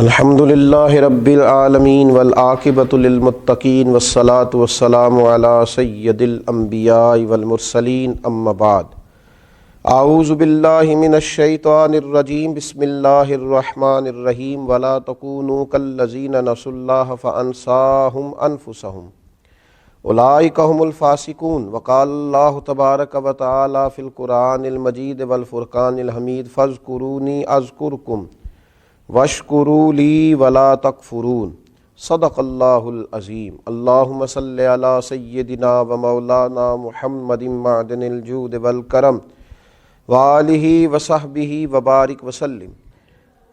अल्हम्दुलिल्लाहि रब्बिल आलमीन वल आकिबतु लिल मुत्तकीन वस्सलातु वस्सलामु अला सय्यदिल अंबिया वल मुरसलीन, अम्मा बाद। आऊज़ु बिल्लाहि मिनश शैतानिर रजीम, बिस्मिल्लाहिर रहमानिर रहीम, वला तकूनु कल्लज़ीना नसुल्लाह फअनसाहुम अनफुसहुम। उलाइका हुमुल फासिकून। वक़ाल्लाहु तबारक व तआला फ़िल कुरानिल मजीद वल फ़ुरक़ानिल हमीद, फ़ज़्कुरूनी अज़्कुरकुम। वशकुरूली वला तकफुरून। सदक़ल्लाहुल अज़ीम। अल्लाहुम्म सल्लि अला सय्यदिना व मौलाना मुहम्मदिन मअदनिल जूद वल करम। व आलिहि व सहबिहि व बारिक वसल्लिम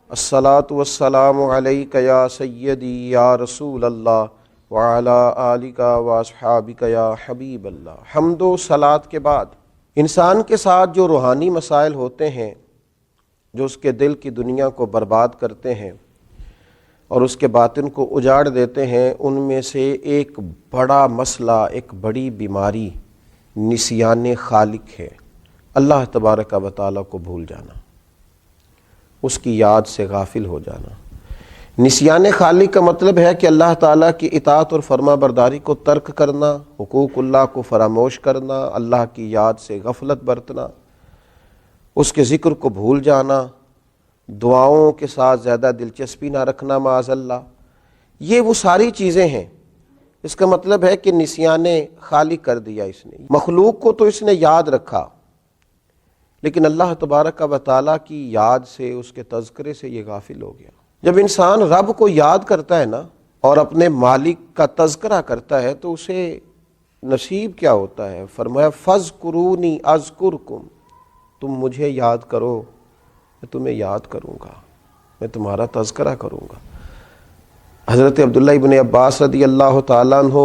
अस्सलातु वस्सलामु अलैका या रसूल अल्लाह व अला आलिका व अस्हाबिका या हबीब अल्लाह हमदो सलात के बाद, इंसान के साथ जो रूहानी मसाइल होते हैं जो उसके दिल की दुनिया को बर्बाद करते हैं और उसके बातिन को उजाड़ देते हैं, उनमें से एक बड़ा मसला, एक बड़ी बीमारी निसियान खालिक है। अल्लाह तबारक व ताली को भूल जाना। उसकी याद से गाफिल हो जाना। निसियान खालिक का मतलब है कि अल्लाह ताला की इतात और फर्मा बरदारी को तर्क करना हुकूकुल्लाह को फरामोश करना, अल्लाह की याद से गफलत बरतना। उसके ज़िक्र को भूल जाना, दुआओं के साथ ज़्यादा दिलचस्पी ना रखना माजल्ला ये वो सारी चीज़ें हैं। इसका मतलब है कि निसियान खाली कर दिया इसने। मखलूक को तो इसने याद रखा। लेकिन अल्लाह तबारक व ताली की याद से, उसके तस्करे से ये गाफिल हो गया। जब इंसान रब को याद करता है ना, और अपने मालिक का तस्करा करता है तो उसे नसीब क्या होता है? फरमाया फ़ज़ कुरूनी अज़कुरकुम। तुम मुझे याद करो, मैं तुम्हें याद करूँगा, मैं तुम्हारा तस्करा करूँगा। हज़रत अब्दुल्ला इबन अब्बास रदी अल्लाह तहो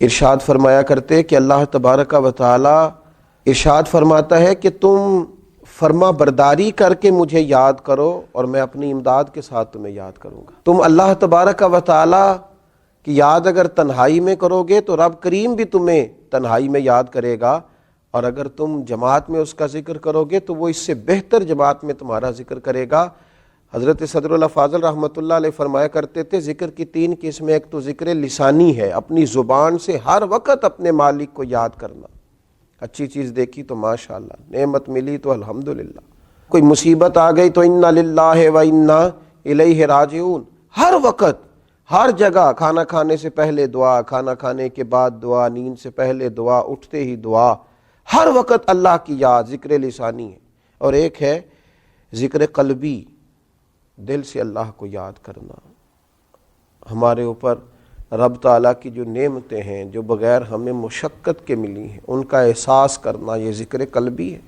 इरशाद फरमाया करते कि अल्लाह तबारक व ताली इरशाद फरमाता है कि तुम फर्मा बरदारी करके मुझे याद करो और मैं अपनी इमदाद के साथ तुम्हें याद करूँगा। तुम अल्लाह तबारक व ताली की याद अगर तन्हाई में करोगे तो रब करीम भी तुम्हें तन्हाई में याद करेगा और अगर तुम जमात में उसका ज़िक्र करोगे तो वो इससे बेहतर जमात में तुम्हारा ज़िक्र करेगा। हज़रत सदरुल्ला फाजल रहमत फरमाया करते थे, ज़िक्र की तीन किस्में, एक तो ज़िक्र लिसानी है, अपनी ज़ुबान से हर वक़्त अपने मालिक को याद करना। अच्छी चीज़ देखी तो माशा नेमत मिली तो अल्हम्दुलिल्लाह। कोई मुसीबत आ गई तो इन्ना लाला व इन्ना इलह राजून हर वक़्त, हर जगह, खाना खाने से पहले दुआ, खाना खाने के बाद दुआ, नींद से पहले दुआ, उठते ही दुआ। हर वक़्त अल्लाह की याद, ज़िक्र लिसानी है। और एक है, ज़िक्र कल्बी, दिल से अल्लाह को याद करना। हमारे ऊपर रब ताला की जो नेमतें हैं, जो बग़ैर हमें मुशक्क़त के मिली हैं, उनका एहसास करना ये ज़िक्र कल्बी है।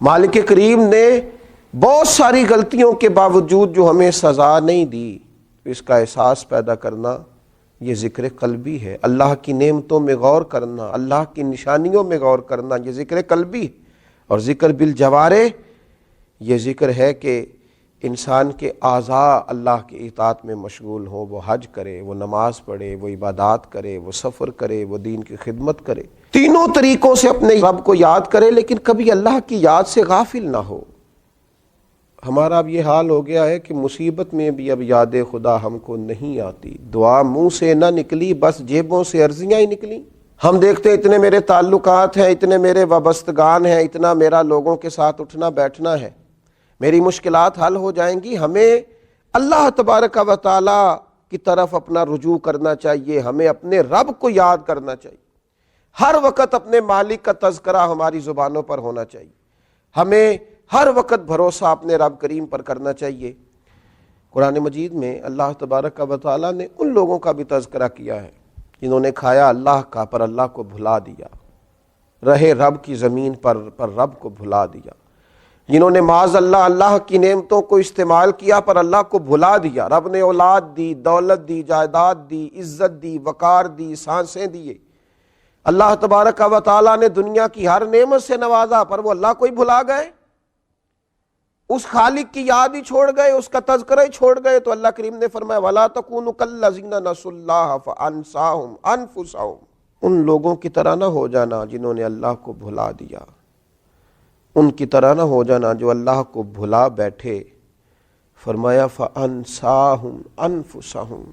मालिक करीम ने बहुत सारी गलतियों के बावजूद जो हमें सज़ा नहीं दी, इसका एहसास पैदा करना ये ज़िक्र कल्बी है। अल्लाह की नेमतों में गौर करना, अल्लाह की निशानियों में गौर करना, ये ज़िक्र कल्बी। और ज़िक्र बिल जवारे, ये ज़िक्र है कि इंसान के आज़ा अल्लाह के इतात में मशगूल हो, वो हज करे, वो नमाज़ पढ़े, वो इबादत करे, वो सफ़र करे, वो दीन की खिदमत करे। तीनों तरीक़ों से अपने रब को याद करे, लेकिन कभी अल्लाह की याद से गाफिल ना हो। हमारा अब ये हाल हो गया है कि मुसीबत में भी अब याद खुदा हमको नहीं आती। दुआ मुँह से ना निकली, बस जेबों से अर्जियाँ ही निकली। हम देखते इतने मेरे ताल्लुकात हैं, इतने मेरे वाबस्तगान हैं, इतना मेरा लोगों के साथ उठना बैठना है। मेरी मुश्किल हल हो जाएँगी। हमें अल्लाह तबारक व ताली की तरफ़ अपना रुजू करना चाहिए। हमें अपने रब को याद करना चाहिए। हर वक़्त अपने मालिक का तस्करा हमारी ज़ुबानों पर होना चाहिए। हमें हर वक्त भरोसा अपने रब करीम पर करना चाहिए। कुरान मजीद में अल्लाह तबारक व ताली ने उन लोगों का भी तस्करा किया है, जिन्होंने खाया अल्लाह का पर अल्लाह को भुला दिया। रहे रब की ज़मीन पर पर रब को भुला दिया। जिन्होंने माज अल्लाह अल्लाह की नेमतों को इस्तेमाल किया पर अल्लाह को भुला दिया। रब ने औलाद दी, दौलत दी, जायदाद दी, इज़्ज़त दी, वक़ार दी, साँसें दिए। अल्लाह तबारक व ताली ने दुनिया की हर नेमत से नवाजा पर वो अल्लाह को ही भुला गए। उस खालिक की याद ही छोड़ गए, उसका तस्करा ही छोड़ गए तो अल्लाह करीम ने फरमाया, वला तकून अनफुसाहुम। उन लोगों की तरह ना हो जाना जिन्होंने अल्लाह को भुला दिया। उनकी तरह ना हो जाना जो अल्लाह को भुला बैठे। फरमाया फ़नसाहम अनफुसहम।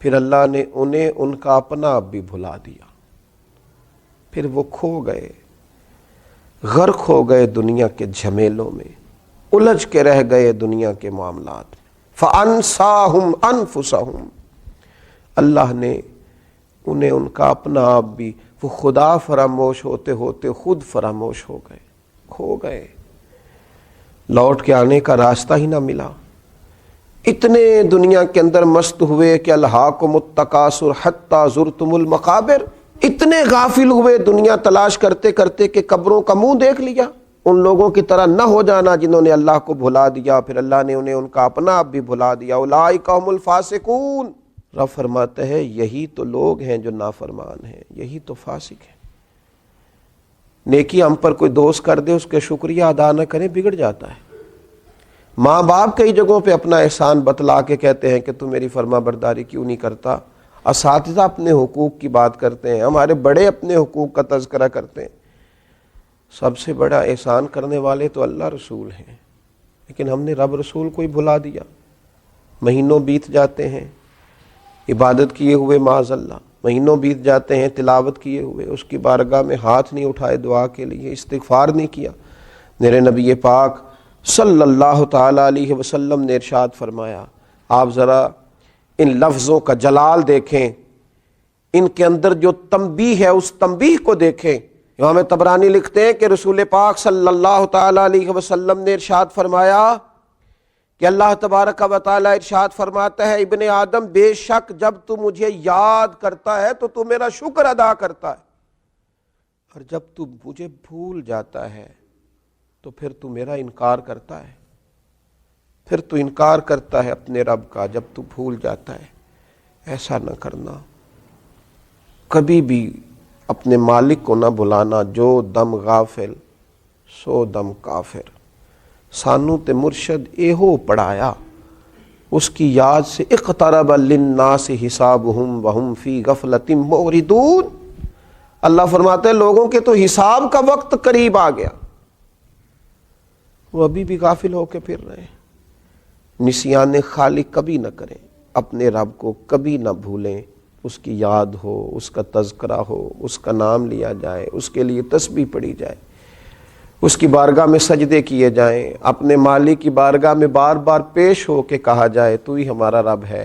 फिर अल्लाह ने उन्हें, उनका अपना आप भी भुला दिया। फिर वो खो गए। गर्क हो गए दुनिया के झमेलों में, उलझ के रह गए दुनिया के मामला फ़नसाहम अनफुसहम अल्लाह ने उन्हें उनका अपना आप भी, वो खुदा फरामोश होते होते खुद फरामोश हो गए, खो गए। लौट के आने का रास्ता ही ना मिला। इतने दुनिया के अंदर मस्त हुए कि अल्लाह को मुतकासुर हत्ता जुरतुमुल मकाबिर। इतने गाफिल हुए दुनिया तलाश करते करते कि कब्रों का मुँह देख लिया। उन लोगों की तरह न हो जाना जिन्होंने अल्लाह को भुला दिया। फिर अल्लाह ने उन्हें उनका अपना आप भी भुला दिया। उलाई कौमुल फासिकून। रब फरमाते हैं, यही तो लोग हैं जो नाफरमान हैं। यही तो फासिक हैं। नेकी हम पर कोई दोस्त कर दे, उसके शुक्रिया अदा न करें, बिगड़ जाता है। माँ बाप कई जगहों पे अपना एहसान बतला के कहते हैं कि तू मेरी फर्मा बरदारी क्यों नहीं करता? इस अपने हकूक़ की बात करते हैं, हमारे बड़े अपने हकूक़ का तस्करा करते हैं। सबसे बड़ा एहसान करने वाले तो अल्लाह रसूल हैं, लेकिन हमने रब रसूल को ही भुला दिया। महीनों बीत जाते हैं, इबादत किए हुए माजल्ला महीनों बीत जाते हैं, तिलावत किए हुए, उसकी बारगाह में हाथ नहीं उठाए दुआ के लिए इस्तफार नहीं किया। मेरे नबी पाक सल्लल्लाहु अलैहि वसल्लम ने इरशाद फरमाया, आप ज़रा इन लफ्ज़ों का जलाल देखें। इनके अंदर जो तंबी है, उस तंबी को देखें। इमाम तबरानी लिखते हैं कि रसूल पाक सल्लल्लाहु अलैहि वसल्लम ने इरशाद फरमाया कि अल्लाह तबारक वाली इरशाद फरमाता है, इबन आदम, बेशक जब तू मुझे याद करता है तो तू मेरा शुक्र अदा करता है। और जब तू मुझे भूल जाता है तो फिर तू मेरा इनकार करता है। फिर तू इनकार करता है अपने रब का जब तू भूल जाता है। ऐसा न करना। कभी भी अपने मालिक को ना बुलाना, जो दम गाफिल, सो दम काफिर। सानू ते मुर्शद एहो पढ़ाया, उसकी याद से इकतरबा से हिसाब हम वहम फ़ी गफलतिम मोरिदून। अल्लाह फरमाते लोगों के तो हिसाब का वक्त करीब आ गया। वो अभी भी गाफिल होकर फिर रहे हैं। निसियान खाली कभी न करें, अपने रब को कभी न भूलें। उसकी याद हो, उसका तस्करा हो, उसका नाम लिया जाए, उसके लिए तस्बी पढ़ी जाए, उसकी बारगाह में सजदे किए जाएँ, अपने मालिक की बारगाह में बार बार पेश हो के कहा जाए, तू ही हमारा रब है,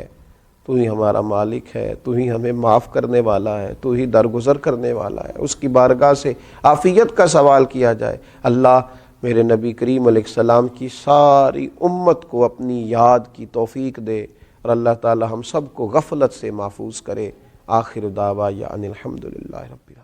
तू ही हमारा मालिक है, तू ही हमें माफ़ करने वाला है, तू ही दरगुजर करने वाला है। उसकी बारगाह से आफ़ियत का सवाल किया जाए, अल्लाह मेरे नबी करीम सलाम की सारी उम्मत को अपनी याद की तोफ़ी दे और अल्लाह ताला हम सबको गफलत से महफूज करे। आखिर दावा या अनिलहमदिल्ला रबी